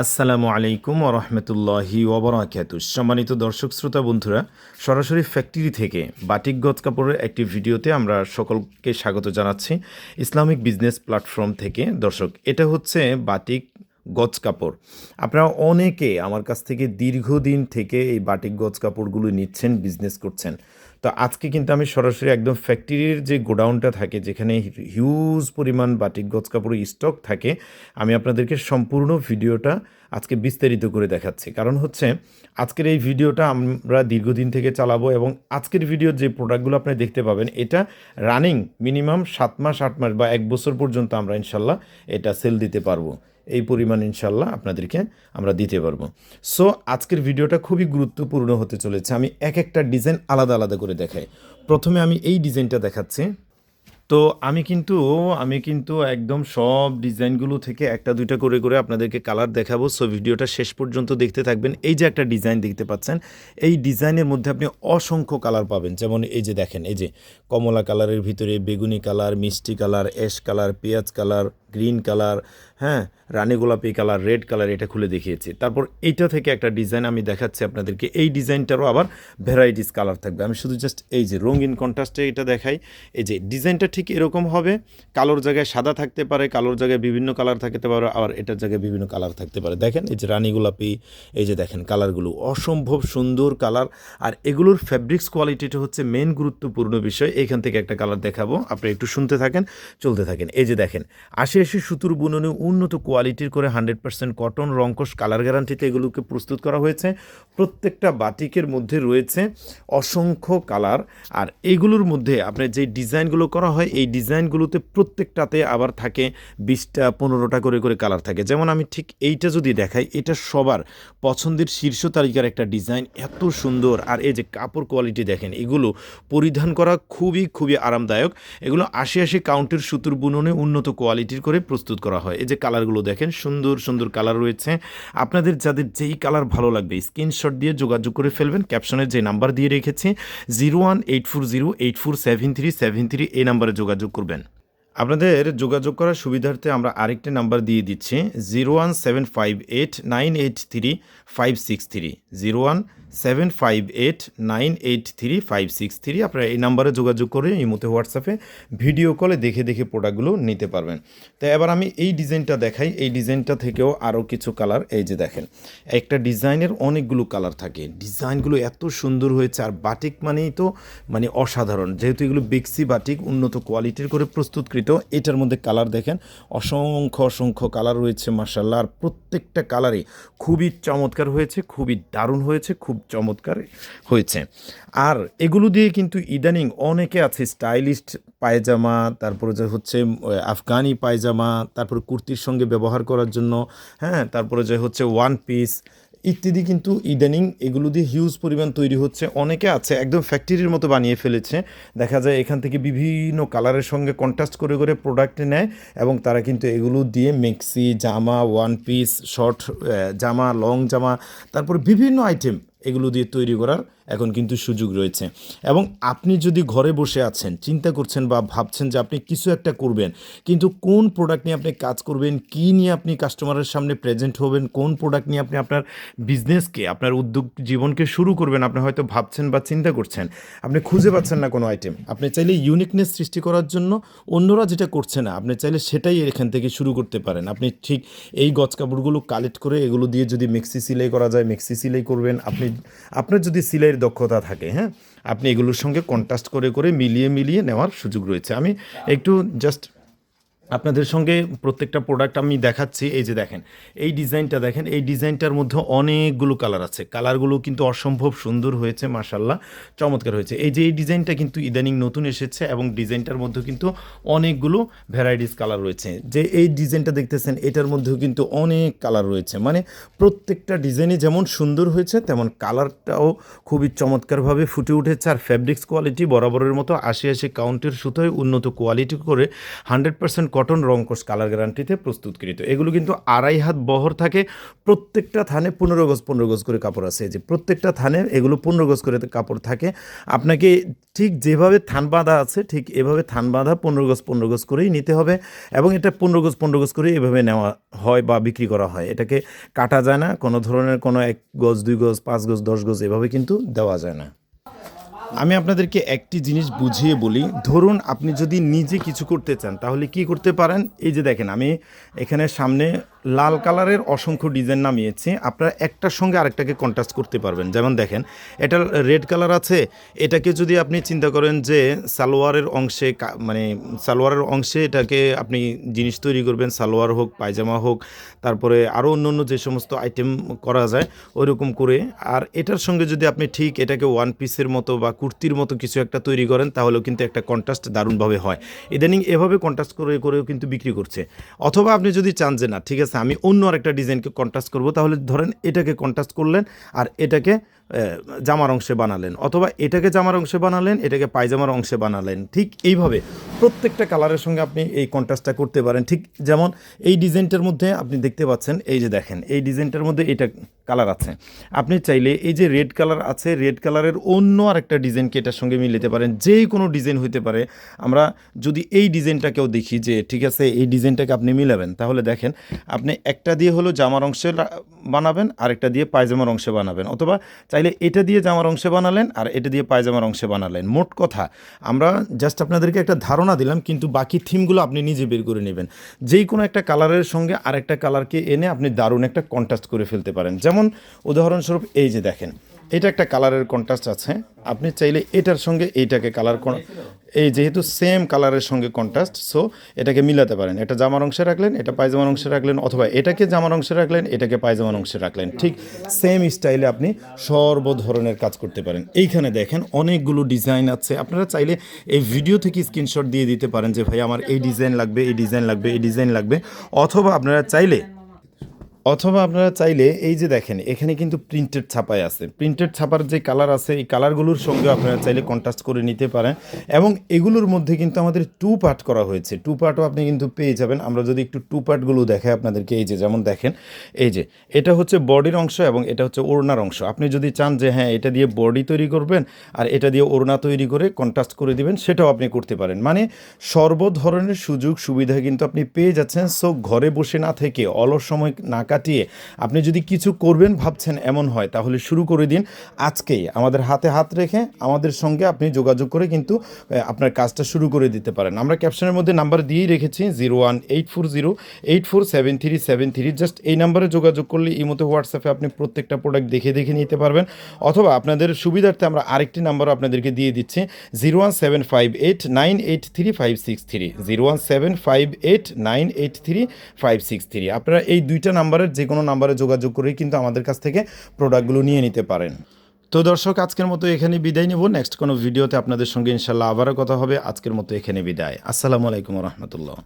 আসসালামু আলাইকুম ওরহমতুল্লাহি ওবরাকাত সম্মানিত দর্শক, শ্রোতা, বন্ধুরা, সরাসরি ফ্যাক্টরি থেকে বাটিক গজ কাপড়ের একটি ভিডিওতে আমরা সকলকে স্বাগত জানাচ্ছি ইসলামিক বিজনেস প্ল্যাটফর্ম থেকে। দর্শক, এটা হচ্ছে বাটিক গজ কাপড়। আপনারা অনেকে আমার কাছ থেকে দীর্ঘদিন থেকে এই বাটিক গজ কাপড়গুলো নিচ্ছেন, বিজনেস করছেন। তো আজকে কিন্তু আমি সরাসরি একদম ফ্যাক্টরির যে গোডাউনটা থাকে, যেখানে হিউজ পরিমাণ বাটিক গজ কাপড়ের স্টক থাকে, আমি আপনাদেরকে সম্পূর্ণ ভিডিওটা আজকে বিস্তারিত করে দেখাচ্ছি। কারণ হচ্ছে, আজকের এই ভিডিওটা আমরা দীর্ঘদিন থেকে চালাবো এবং আজকের ভিডিওর যে প্রোডাক্টগুলো আপনি দেখতে পাবেন, এটা রানিং মিনিমাম সাত মাস, আট মাস বা এক বছর পর্যন্ত আমরা ইনশাল্লাহ এটা সেল দিতে পারব। এই পরিমাণ ইনশাল্লাহ আপনাদেরকে আমরা দিতে পারব। সো আজকের ভিডিওটা খুবই গুরুত্বপূর্ণ হতে চলেছে। আমি এক একটা ডিজাইন আলাদা আলাদা করে দেখাই। প্রথমে আমি এই ডিজাইনটা দেখাচ্ছি। তো আমি কিন্তু আমি কিন্তু একদম সব ডিজাইনগুলো থেকে একটা দুইটা করে করে আপনাদেরকে কালার দেখাবো। সো ভিডিওটা শেষ পর্যন্ত দেখতে থাকবেন। এই যে একটা ডিজাইন দেখতে পাচ্ছেন, এই ডিজাইনের মধ্যে আপনি অসংখ্য কালার পাবেন। যেমন এই যে দেখেন, এই যে কমলা কালারের ভিতরে বেগুনি কালার, মিষ্টি কালার, অ্যাশ কালার, পেঁয়াজ কালার গ্রিন কালার হ্যাঁ রানী গোলাপি কালার, রেড কালার এটা খুলে দেখিয়েছি। তারপর এইটা থেকে একটা ডিজাইন আমি দেখাচ্ছি আপনাদেরকে। এই ডিজাইনটারও আবার ভ্যারাইটিস কালার থাকবে। আমি শুধু জাস্ট এই যে রঙিন কন্ট্রাস্টে এটা দেখাই। এই যে ডিজাইনটা ঠিক এরকম হবে। কালোর জায়গায় সাদা থাকতে পারে, কালোর জায়গায় বিভিন্ন কালার থাকতে পারে, আবার এটার জায়গায় বিভিন্ন কালার থাকতে পারে। দেখেন, এই যে রানী গোলাপি, এই যে দেখেন কালারগুলো অসম্ভব সুন্দর কালার আর এগুলোর ফ্যাব্রিক্স কোয়ালিটিটা হচ্ছে মেন গুরুত্বপূর্ণ বিষয়। এখান থেকে একটা কালার দেখাবো। আপনি একটু শুনতে থাকেন, চলতে থাকেন। এই যে দেখেন আশি আশি সুতুর বুননে উন্নত কোয়ালিটির করে হান্ড্রেড পার্সেন্ট কটন রঙ্কশ কালার গ্যারান্টিতে এগুলোকে প্রস্তুত করা হয়েছে। প্রত্যেকটা বাটিকের মধ্যে রয়েছে অসংখ্য কালার। আর এগুলোর মধ্যে আপনার যে ডিজাইনগুলো করা হয়, এই ডিজাইনগুলোতে প্রত্যেকটাতে আবার থাকে বিশটা, পনেরোটা করে করে কালার থাকে। যেমন আমি ঠিক এইটা যদি দেখাই, এটা সবার পছন্দের শীর্ষ তালিকার একটা ডিজাইন। এত সুন্দর। আর এই যে কাপড় কোয়ালিটি দেখেন, এগুলো পরিধান করা খুবই খুবই আরামদায়ক। এগুলো আশি আশি কাউন্টের সুতুর বুননে উন্নত কোয়ালিটির করে প্রস্তুত করা হয়। এই যে কালারগুলো দেখেন, সুন্দর সুন্দর কালার রয়েছে। আপনাদের যাদের যেই কালার ভালো লাগবে, স্ক্রিনশট দিয়ে যোগাযোগ করে ফেলবেন। ক্যাপশনের যে নাম্বার দিয়ে রেখেছি, zero one eight four zero, eight four seven three seven three, এই নাম্বারে যোগাযোগ করবেন। আপনাদের যোগাযোগ করার সুবিধার্থে আমরা আরেকটি নাম্বার দিয়ে দিচ্ছি, zero one seven five eight nine eight three five six three. Zero one seven five eight nine eight three five six three আপনারা এই নাম্বারে যোগাযোগ করে এই মতো হোয়াটসঅ্যাপে ভিডিও কলে দেখে দেখে প্রোডাক্টগুলো নিতে পারবেন। তো এবার আমি এই ডিজাইনটা দেখাই। এই ডিজাইনটা থেকেও আরও কিছু কালার এই যে দেখেন, একটা ডিজাইনের অনেকগুলো কালার থাকে। ডিজাইনগুলো এত সুন্দর হয়েছে আর বাটিক মানেই তো মানে অসাধারণ। যেহেতু এগুলো বেক্সি বাটিক, উন্নত কোয়ালিটির করে প্রস্তুতকৃত, এটার মধ্যে কালার দেখেন, অসংখ্য অসংখ্য কালার রয়েছে মার্শাল্লাহ আর প্রত্যেকটা কালারই খুবই চমৎকার হয়েছে, খুবই দারুণ হয়েছে, খুব চমৎকার হয়েছে। আর এগুলো দিয়ে কিন্তু ইদানিং অনেকে আছে স্টাইলিস্ট পায়জামা, তারপরে যে হচ্ছে আফগানি পায়জামা, তারপরে কুর্তির সঙ্গে ব্যবহার করার জন্য হ্যাঁ তারপরে যে হচ্ছে ওয়ান পিস ইত্যাদি কিন্তু ইদানিং এগুলো দিয়ে হিউজ পরিমাণ তৈরি হচ্ছে। অনেকে আছে একদম ফ্যাক্টরির মতো বানিয়ে ফেলেছে। দেখা যায় এখান থেকে বিভিন্ন কালারের সঙ্গে কন্ট্রাস্ট করে করে প্রোডাক্ট নেয় এবং তারা কিন্তু এগুলো দিয়ে মেক্সি জামা ওয়ান পিস শর্ট জামা লং জামা, তারপর বিভিন্ন আইটেম এগুলো দিয়ে তৈরি করার এখন কিন্তু সুযোগ রয়েছে। এবং আপনি যদি ঘরে বসে আছেন, চিন্তা করছেন বা ভাবছেন যে আপনি কিছু একটা করবেন, কিন্তু কোন প্রোডাক্ট নিয়ে আপনি কাজ করবেন, কী নিয়ে আপনি কাস্টমারের সামনে প্রেজেন্ট হবেন, কোন প্রোডাক্ট নিয়ে আপনি আপনার বিজনেসকে আপনার উদ্যোগ জীবনকে শুরু করবেন, আপনি হয়তো ভাবছেন বা চিন্তা করছেন, আপনি খুঁজে পাচ্ছেন না কোনো আইটেম আপনি চাইলে ইউনিকনেস সৃষ্টি করার জন্য অন্যরা যেটা করছে না, আপনি চাইলে সেটাই এখান থেকে শুরু করতে পারেন। আপনি ঠিক এই গজ কাপড়গুলো কালেক্ট করে এগুলো দিয়ে যদি মেক্সি সিলাই করা যায় মেক্সি সিলাই করবেন, আপনি, আপনার যদি সিলাইয়ের দক্ষতা থাকে হ্যাঁ? আপনি এগুলোর সঙ্গে কন্ট্রাস্ট করে করে মিলিয়ে মিলিয়ে নেওয়ার সুযোগ রয়েছে। আমি একটু জাস্ট আপনাদের সঙ্গে প্রত্যেকটা প্রোডাক্ট আমি দেখাচ্ছি। এই যে দেখেন, এই ডিজাইনটা দেখেন, এই ডিজাইনটার মধ্যে অনেকগুলো কালার আছে। কালারগুলো কিন্তু অসম্ভব সুন্দর হয়েছে মাসাল্লাহ চমৎকার হয়েছে। এই যে এই ডিজাইনটা কিন্তু ইদানিং নতুন এসেছে এবং ডিজাইনটার মধ্যে কিন্তু অনেকগুলো ভ্যারাইটিস কালার রয়েছে। যে এই ডিজাইনটা দেখতেছেন, এটার মধ্যেও কিন্তু অনেক কালার রয়েছে। মানে প্রত্যেকটা ডিজাইনে যেমন সুন্দর হয়েছে, তেমন কালারটাও খুবই চমৎকারভাবে ফুটে উঠেছে। আর ফ্যাব্রিক্স কোয়ালিটি বরাবরের মতো আশি আশি কাউন্টের সুতোয় উন্নত কোয়ালিটি করে হান্ড্রেড পার্সেন্ট কটন রংকোশ কালার গ্যারান্টিতে প্রস্তুতকৃত। এগুলো কিন্তু আড়াই হাত বহর থাকে, প্রত্যেকটা থানে পনেরো গজ পনেরো গজ করে কাপড় আছে। যে প্রত্যেকটা থানে এগুলো পনেরো গজ করে কাপড় থাকে। আপনাকে ঠিক যেভাবে থান বাঁধা আছে, ঠিক এভাবে থান বাঁধা পনেরো গজ পনেরো গজ করেই নিতে হবে এবং এটা পনেরো গজ পনেরো গজ করে এভাবে নেওয়া হয় বা বিক্রি করা হয়। এটাকে কাটা যায় না, কোনো ধরনের কোনো এক গজ, দুই গজ, পাঁচ গজ, দশ গজ এভাবে কিন্তু দেওয়া যায় না। আমি আপনাদেরকে একটি জিনিস বুঝিয়ে বলি। ধরুন আপনি যদি নিজে কিছু করতে চান, তাহলে কি করতে পারেন? এই যে দেখেন, আমি এখানে সামনে লাল কালারের অসংখ্য ডিজাইন নামিয়েছি। আপনারা একটার সঙ্গে আরেকটাকে কন্ট্রাস্ট করতে পারবেন। যেমন দেখেন, এটা রেড কালার আছে। এটাকে যদি আপনি চিন্তা করেন যে সালোয়ারের অংশে মানে সালোয়ারের অংশে এটাকে আপনি জিনিস তৈরি করবেন, সালোয়ার হোক, পায়জামা হোক, তারপরে আরও অন্য অন্য যে সমস্ত আইটেম করা যায়, ওইরকম করে। আর এটার সঙ্গে যদি আপনি ঠিক এটাকে ওয়ান পিসের মতো বা কুর্তির মতো কিছু একটা তৈরি করেন, তাহলেও কিন্তু একটা কন্ট্রাস্ট দারুণভাবে হয়। ইদানিং এভাবে কন্ট্রাস্ট করে, করেও কিন্তু বিক্রি করছে। অথবা আপনি যদি চান যে, না, ঠিক আছে, আমি অন্য আরেকটা ডিজাইনকে কন্ট্রাস্ট করব, তাহলে ধরেন এটাকে কন্ট্রাস্ট করলেন আর এটাকে জামার অংশে বানালেন। অথবা এটাকে জামার অংশে বানালেন, এটাকে পায়জামার অংশে বানালেন। ঠিক এইভাবে প্রত্যেকটা কালারের সঙ্গে আপনি এই কন্ট্রাস্টটা করতে পারেন। ঠিক যেমন এই ডিজাইনটার মধ্যে আপনি দেখতে পাচ্ছেন, এই যে দেখেন, এই ডিজাইনটার মধ্যে এটা কালার আছে। আপনি চাইলে এই যে রেড কালার আছে, রেড কালারের অন্য আরেকটা ডিজাইনকে এটার সঙ্গে মিলাতে পারেন। যে কোনো ডিজাইন হইতে পারে, আমরা যদি এই ডিজাইনটাকেও দেখি যে, ঠিক আছে, এই ডিজাইনটাকে আপনি মিলাবেন, তাহলে দেখেন, আপনি একটা দিয়ে হলো জামার অংশে বানাবেন, আরেকটা দিয়ে পায়জামার অংশে বানাবেন। অথবা চাইলে এটা দিয়ে জামার অংশে বানালেন, আর এটা দিয়ে পায়জামার অংশে বানালেন। মোট কথা, আমরা জাস্ট আপনাদেরকে একটা ধারণা দিলাম, কিন্তু বাকি থিমগুলো আপনি নিজে বের করে নেবেন। যেই কোনো একটা কালারের সঙ্গে আরেকটা কালারকে এনে আপনি দারুণ একটা কন্ট্রাস্ট করে ফেলতে পারেন। যেমন, উদাহরণস্বরূপ এই যে দেখেন। এটা একটা কালারের কন্ট্রাস্ট আছে। আপনি চাইলে এটার সঙ্গে এইটাকে কালার এই যেহেতু সেম কালারের সঙ্গে কন্ট্রাস্ট সো এটাকে মিলাতে পারেন। এটা জামার অংশে রাখলেন, এটা পায়জামার অংশে রাখলেন, অথবা এটাকে জামার অংশে রাখলেন, এটাকে পায়জামার অংশে রাখলেন। ঠিক সেম স্টাইলে আপনি সর্ব ধরনের কাজ করতে পারেন। এইখানে দেখেন অনেকগুলো ডিজাইন আছে। আপনারা চাইলে এই ভিডিও থেকে স্ক্রিনশট দিয়ে দিতে পারেন যে, ভাই, আমার এই ডিজাইন লাগবে, এই ডিজাইন লাগবে, এই ডিজাইন লাগবে। অথবা আপনারা চাইলে অথবা আপনারা চাইলে এই যে দেখেন, এখানে কিন্তু প্রিন্টেড ছাপাই আছে। প্রিন্টেড ছাপার যে কালার আছে, এই কালারগুলোর সঙ্গে আপনারা চাইলে কন্ট্রাস্ট করে নিতে পারেন। এবং এগুলোর মধ্যে কিন্তু আমাদের টু পার্ট করা হয়েছে। টু পার্টও আপনি কিন্তু পেয়ে যাবেন। আমরা যদি একটু টু পার্টগুলো দেখাই আপনাদেরকে, এই যে যেমন দেখেন, এই যে, এটা হচ্ছে বডির অংশ এবং এটা হচ্ছে ওড়নার অংশ। আপনি যদি চান যে হ্যাঁ এটা দিয়ে বডি তৈরি করবেন আর এটা দিয়ে ওড়না তৈরি করে কন্ট্রাস্ট করে দিবেন, সেটাও আপনি করতে পারেন। মানে সর্ব ধরনের সুযোগ সুবিধা কিন্তু আপনি পেয়ে যাচ্ছেন। সো ঘরে বসে না থেকে অলস সময় না কাটিয়ে আপনি যদি কিছু করবেন, ভাবছেন এমন হয়, তাহলে শুরু করে দিন আজকেই। আমাদের হাতে হাত রেখে আমাদের সঙ্গে আপনি যোগাযোগ করে কিন্তু আপনার কাজটা শুরু করে দিতে পারেন। আমরা ক্যাপশনের মধ্যে নাম্বার দিয়েই রেখেছি, zero one eight four zero eight four seven three seven three. Just এই নাম্বারে যোগাযোগ করলে এই মতো হোয়াটসঅ্যাপে আপনি প্রত্যেকটা প্রোডাক্ট দেখে দেখে নিতে পারবেন। অথবা আপনাদের সুবিধার্থে আমরা আরেকটি নাম্বারও আপনাদেরকে দিয়ে দিচ্ছি, zero one seven five eight nine eight three five six three. Zero one seven five eight nine eight three five six three. আপনারা এই দুইটা নাম্বারের যে কোনো নাম্বারে যোগাযোগ করেই কিন্তু আমাদের কাছ থেকে প্রোডাক্টগুলো নিয়ে নিতে পারেন। তো দর্শক, আজকের মতো এখানে বিদায় নেব। নেক্সট কোনো ভিডিওতে আপনাদের সঙ্গে ইনশাল্লাহ আবারও কথা হবে। আজকের মতো এখানে বিদায়। আসসালামু আলাইকুম রহমতুল্লাহ।